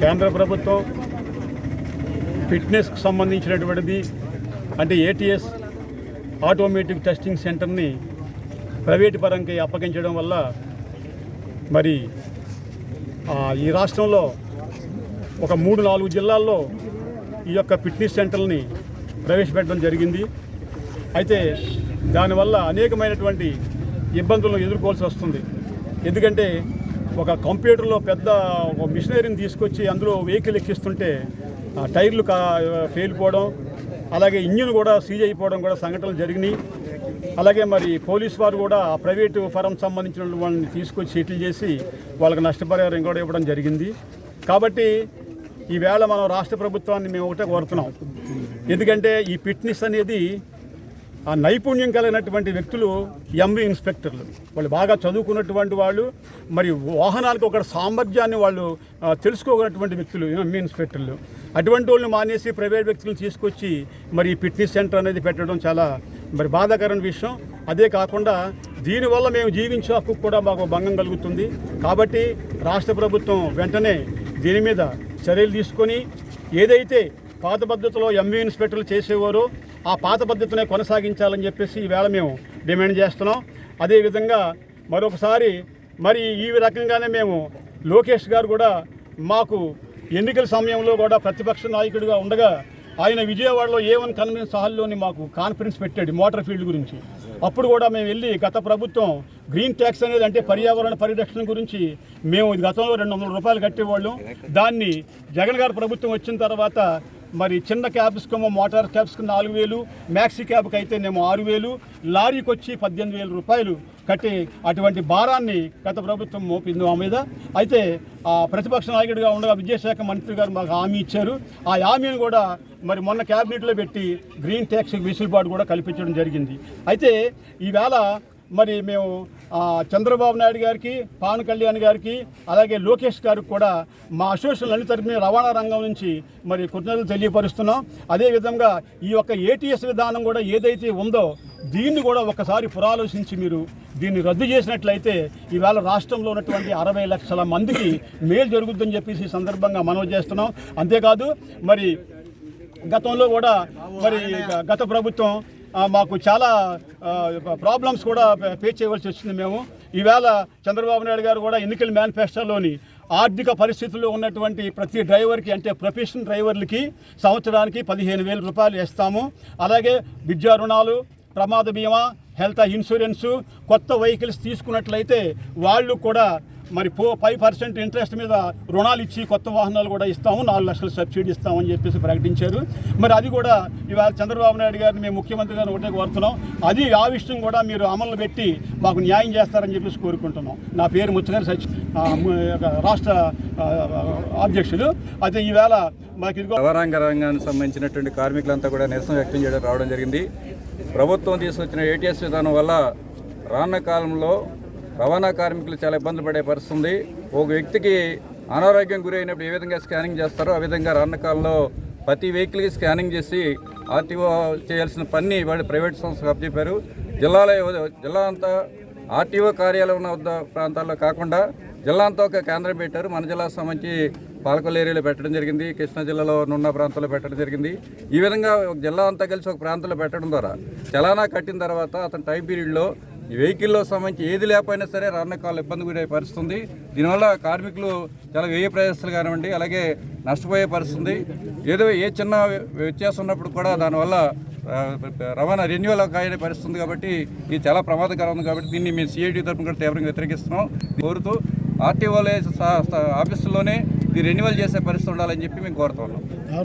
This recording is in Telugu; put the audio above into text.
కేంద్ర ప్రభుత్వం ఫిట్నెస్కు సంబంధించినటువంటిది అంటే ఏటీఎస్ ఆటోమేటిక్ టెస్టింగ్ సెంటర్ని ప్రైవేటు పరంకి అప్పగించడం వల్ల మరి ఈ రాష్ట్రంలో ఒక మూడు నాలుగు జిల్లాల్లో ఈ యొక్క ఫిట్నెస్ సెంటర్ని ప్రవేశపెట్టడం జరిగింది. అయితే దానివల్ల అనేకమైనటువంటి ఇబ్బందులను ఎదుర్కోవాల్సి వస్తుంది. ఎందుకంటే ఒక కంప్యూటర్లో పెద్ద ఒక మిషనరీని తీసుకొచ్చి అందులో వెహికల్ ఎక్కిస్తుంటే ఆ టైర్లు కా పేలిపోవడం అలాగే ఇంజిన్ కూడా సీజ్ అయిపోవడం కూడా సంఘటనలు జరిగినాయి. అలాగే మరి పోలీస్ వారు కూడా ఆ ప్రైవేటు ఫరం సంబంధించిన వాళ్ళని తీసుకొచ్చి సెటిల్ చేసి వాళ్ళకి నష్టపరిహారం కూడా ఇవ్వడం జరిగింది. కాబట్టి ఈవేళ మనం రాష్ట్ర ప్రభుత్వాన్ని మేము ఒకటే కోరుతున్నాం. ఎందుకంటే ఈ ఫిట్నెస్ అనేది ఆ నైపుణ్యం కలిగినటువంటి వ్యక్తులు ఎంబీ ఇన్స్పెక్టర్లు. వాళ్ళు బాగా చదువుకున్నటువంటి వాళ్ళు మరి వాహనాలకు ఒక సామర్థ్యాన్ని వాళ్ళు తెలుసుకోగలటువంటి వ్యక్తులు ఎంవి ఇన్స్పెక్టర్లు. అటువంటి వాళ్ళని మానేసి ప్రైవేట్ వ్యక్తులను తీసుకొచ్చి మరి ఫిట్నెస్ సెంటర్ అనేది పెట్టడం చాలా మరి బాధాకరమైన విషయం. అదే కాకుండా దీనివల్ల మేము జీవించే హక్కు కూడా మాకు భంగం కలుగుతుంది. కాబట్టి రాష్ట్ర ప్రభుత్వం వెంటనే దీని మీద చర్యలు తీసుకొని ఏదైతే పాత పద్ధతిలో ఎంవీ ఇన్స్పెక్టర్లు చేసేవారు. ఆ పాత పద్ధతినే కొనసాగించాలని చెప్పేసి ఈవేళ మేము డిమాండ్ చేస్తున్నాం. అదేవిధంగా మరొకసారి మరి ఈ రకంగానే మేము లోకేష్ గారు కూడా మాకు ఎన్నికల సమయంలో కూడా ప్రతిపక్ష నాయకుడిగా ఉండగా ఆయన విజయవాడలో ఏవన్ కన్వెన్స్ హాల్లోని మాకు కాన్ఫరెన్స్ పెట్టాడు మోటార్ ఫీల్డ్ గురించి. అప్పుడు కూడా మేము వెళ్ళి గత ప్రభుత్వం గ్రీన్ ట్యాక్స్ అనేది అంటే పర్యావరణ పరిరక్షణ గురించి మేము గతంలో రెండు వందల రూపాయలు కట్టేవాళ్ళం. దాన్ని జగన్ గారు ప్రభుత్వం వచ్చిన తర్వాత మరి చిన్న క్యాబ్స్కేమో మోటార్ క్యాబ్స్కి నాలుగు వేలు మ్యాక్సీ క్యాబ్కి అయితేనేమో ఆరు వేలు లారీకి వచ్చి పద్దెనిమిది వేల రూపాయలు కట్టి అటువంటి భారాన్ని గత ప్రభుత్వం మోపింది మా మీద. అయితే ఆ ప్రతిపక్ష నాయకుడిగా ఉండగా విద్యాశాఖ మంత్రి గారు మాకు హామీ ఇచ్చారు. ఆ హామీని కూడా మరి మొన్న క్యాబినెట్లో పెట్టి గ్రీన్ ట్యాక్స్ వెసులుబాటు కూడా కల్పించడం జరిగింది. అయితే ఈవేళ మరి మేము చంద్రబాబు నాయుడు గారికి పవన్ కళ్యాణ్ గారికి అలాగే లోకేష్ గారికి కూడా మా అసోసియేషన్ అన్ని తరఫున రవాణా రంగం నుంచి మరి కృతజ్ఞతలు తెలియపరుస్తున్నాం. అదేవిధంగా ఈ యొక్క ఏటీఎస్ విధానం కూడా ఏదైతే ఉందో దీన్ని కూడా ఒకసారి పురాలోచించి మీరు దీన్ని రద్దు చేసినట్లయితే ఈవేళ రాష్ట్రంలో ఉన్నటువంటి అరవై లక్షల మందికి మేలు జరుగుతుందని చెప్పేసి ఈ సందర్భంగా మనవి చేస్తున్నాం. అంతేకాదు మరి గతంలో కూడా మరి గత ప్రభుత్వం మాకు చాలా ప్రాబ్లమ్స్ కూడా ఫేస్ చేయవలసి వచ్చింది మేము. ఈవేళ చంద్రబాబు నాయుడు గారు కూడా ఎన్నికల మేనిఫెస్టోలోని ఆర్థిక పరిస్థితుల్లో ఉన్నటువంటి ప్రతి డ్రైవర్కి అంటే ప్రొఫెషనల్ డ్రైవర్లకి సంవత్సరానికి పదిహేను వేల రూపాయలు ఇస్తాము అలాగే విద్యా రుణాలు ప్రమాద బీమా హెల్త్ ఇన్సూరెన్సు కొత్త వెహికల్స్ తీసుకున్నట్లయితే వాళ్ళు కూడా మరి ఫో ఫైవ్ పర్సెంట్ ఇంట్రెస్ట్ మీద రుణాలు ఇచ్చి కొత్త వాహనాలు కూడా ఇస్తాము నాలుగు లక్షలు సబ్సిడీ ఇస్తామని చెప్పేసి ప్రకటించారు. మరి అది కూడా ఇవాళ చంద్రబాబు నాయుడు గారిని మేము ముఖ్యమంత్రి గారిని ఒకటే కోరుతున్నాం అది ఆ విషయం కూడా మీరు అమలు పెట్టి మాకు న్యాయం చేస్తారని చెప్పేసి కోరుకుంటున్నాం. నా పేరు ముచ్చగారి సచి రాష్ట్ర అధ్యక్షులు. అయితే ఈవేళ మాకు ఇదిగో రవాణా రంగానికి సంబంధించినటువంటి కార్మికులంతా కూడా నిరసన వ్యక్తం చేయడం రావడం జరిగింది. ప్రభుత్వం తీసుకొచ్చిన ఏటీఎస్ విధానం వల్ల రానున్న కాలంలో రవాణా కార్మికులు చాలా ఇబ్బందులు పడే పరిస్థితుంది. ఒక వ్యక్తికి అనారోగ్యం గురి అయినప్పుడు ఏ విధంగా స్కానింగ్ చేస్తారో ఆ విధంగా రాన్న కాలంలో ప్రతి వెహికల్కి స్కానింగ్ చేసి ఆర్టీఓ చేయాల్సిన పని వాళ్ళు ప్రైవేట్ సంస్థకు అప్పచెప్పారు. జిల్లాలో జిల్లా అంతా ఆర్టీఓ కార్యాలయం ఉన్న ప్రాంతాల్లో కాకుండా జిల్లా అంతా ఒక కేంద్రం పెట్టారు. మన జిల్లా సంబంధించి పాలకొల్లు ఏరియాలో పెట్టడం జరిగింది. కృష్ణా జిల్లాలో నున్న ప్రాంతంలో పెట్టడం జరిగింది. ఈ విధంగా ఒక జిల్లా అంతా కలిసి ఒక ప్రాంతంలో పెట్టడం ద్వారా చలానా కట్టిన తర్వాత అతని టైం పీరియడ్లో ఈ వెహికల్లో సంబంధించి ఏది లేకపోయినా సరే రాన్నకాలు ఇబ్బంది గురే పరిస్థితుంది. దీనివల్ల కార్మికులు చాలా వ్యయ ప్రయాసాలు కానివ్వండి అలాగే నష్టపోయే పరిస్థితుంది. ఏదో ఏ చిన్న వ్యత్యాసం ఉన్నప్పుడు కూడా దానివల్ల రవాణా రెన్యువల్ కాయని పరిస్థితి ఉంది కాబట్టి ఇది చాలా ప్రమాదకరం ఉంది కాబట్టి దీన్ని మేము సిఐటి తరఫున కూడా తీవ్రంగా వ్యతిరేకిస్తున్నాం. కోరుతూ ఆర్టీఓలే ఆఫీసుల్లోనే ఇది రెన్యువల్ చేసే పరిస్థితి ఉండాలని చెప్పి మేము కోరుతున్నాం